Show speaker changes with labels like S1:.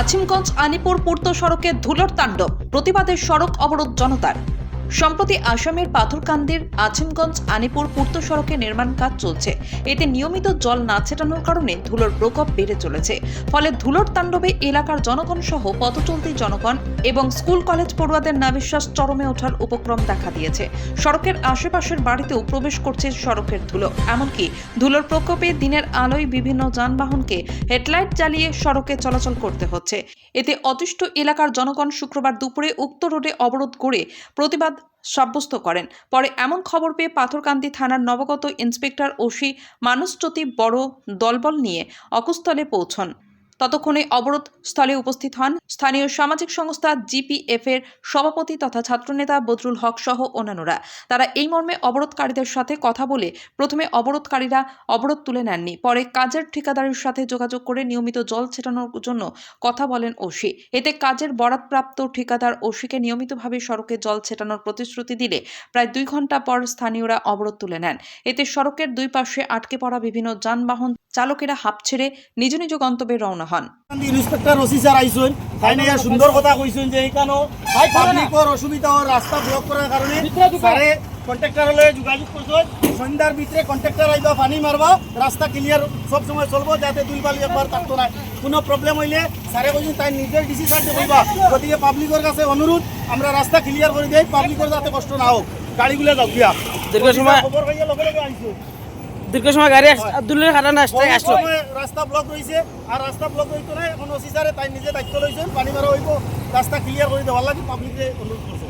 S1: আজিমগঞ্জ আনিপুর পূর্ত সড়কে ধুলোর তাণ্ডব। প্রতিবাদের সড়ক অবরোধ জনতার। সম্প্রতি আসামের পাথরকান্দির আছিমগঞ্জ আনিপুর পূর্ত সড়কে নির্মাণ কাজ চলছে। এতে নিয়মিত জল না ছেটানোর কারণে ধুলোর প্রকোপ বেড়ে চলেছে। ফলে ধুলোর তাণ্ডবে এলাকার জনগণ সহ পথচলতি জনগণ এবং স্কুল, কলেজ পড়ুয়াদের নাবিশ্বাস চরমে ওঠার উপক্রম দেখা দিয়েছে। সড়কের আশেপাশের বাড়িতেও প্রবেশ করছে সড়কের ধুলো। এমনকি ধুলোর প্রকোপে দিনের আলোয় বিভিন্ন যানবাহনকে হেডলাইট জ্বালিয়ে সড়কে চলাচল করতে হচ্ছে। এতে অতিষ্ঠ এলাকার জনগণ শুক্রবার দুপুরে উক্ত রোডে অবরোধ করে প্রতিবাদ সাব্যস্ত করেন। পরে এমন খবর পেয়ে পাথরকান্দি থানার নবগত ইন্সপেক্টর ওসি মানুষজ্যোতি বড় দলবল নিয়ে অকুস্থলে পৌঁছন। ততক্ষণে অবরোধ স্থলে উপস্থিত হন স্থানীয় সামাজিক সংস্থা জিপিএফ এর সভাপতি তথা ছাত্রনেতা বদরুল হক সহ অন্যান্যরা। তারা এই মর্মে অবরোধকারীদের সাথে কথা বলে প্রথমে অবরোধকারীরা অবরোধ তুলে নেননি, পরে কাজের ঠিকাদারের সাথে যোগাযোগ করে নিয়মিত জল ছেটানোর জন্য কথা বলেন ওসি। এতে কাজের বরাদপ্রাপ্ত ঠিকাদার ওসিকে নিয়মিতভাবে সড়কে জল ছেটানোর প্রতিশ্রুতি দিলে প্রায় দুই ঘণ্টা পর স্থানীয়রা অবরোধ তুলে নেন। এতে সড়কের দুই পাশে আটকে পড়া বিভিন্ন যানবাহন চালকেরা হাঁপ ছেড়ে নিজ নিজ গন্তব্যে রওনা হন।
S2: ইন্সপেক্টর স্যার আইসুন সুন্দর কথা কইছুন যে এইখানো পাবলিকর অসুবিধা হওয়ার রাস্তা ব্লক করার কারণে স্যারে কন্ট্রাক্টর হলে যোগাযোগ করছেন সন্ধ্যার ভিতরে কন্ট্রাক্টর আইবা পানি মারবা রাস্তা ক্লিয়ার সব সময় চলবো যাতে দুই বালি একবার থাকতো না। কোনো প্রবলেম হইলে স্যারে কইছেন তাই নিজের ডিসি সাইডে কইবা গতিকে পাবলিকের কাছে অনুরোধ আমরা রাস্তা ক্লিয়ার করে দেই পাবলিকের যাতে কষ্ট না হোক। গাড়িগুলো যাও গিয়া।
S3: দীর্ঘ সময়-
S2: খবর হইয়া লগে লগে আইসুন
S3: দীর্ঘ সময় গাড়ি আব্দুল্লের কারণে আসতে আসলো।
S2: রাস্তা ব্লক রয়েছে আর রাস্তা ব্লক হইতো না এখন অফিসারে তাই নিজে দায়িত্ব লইছেন পানি মারা হইব রাস্তা ক্লিয়ার করে দেওয়ার লাগে পাবলিকে অনুরোধ করছে।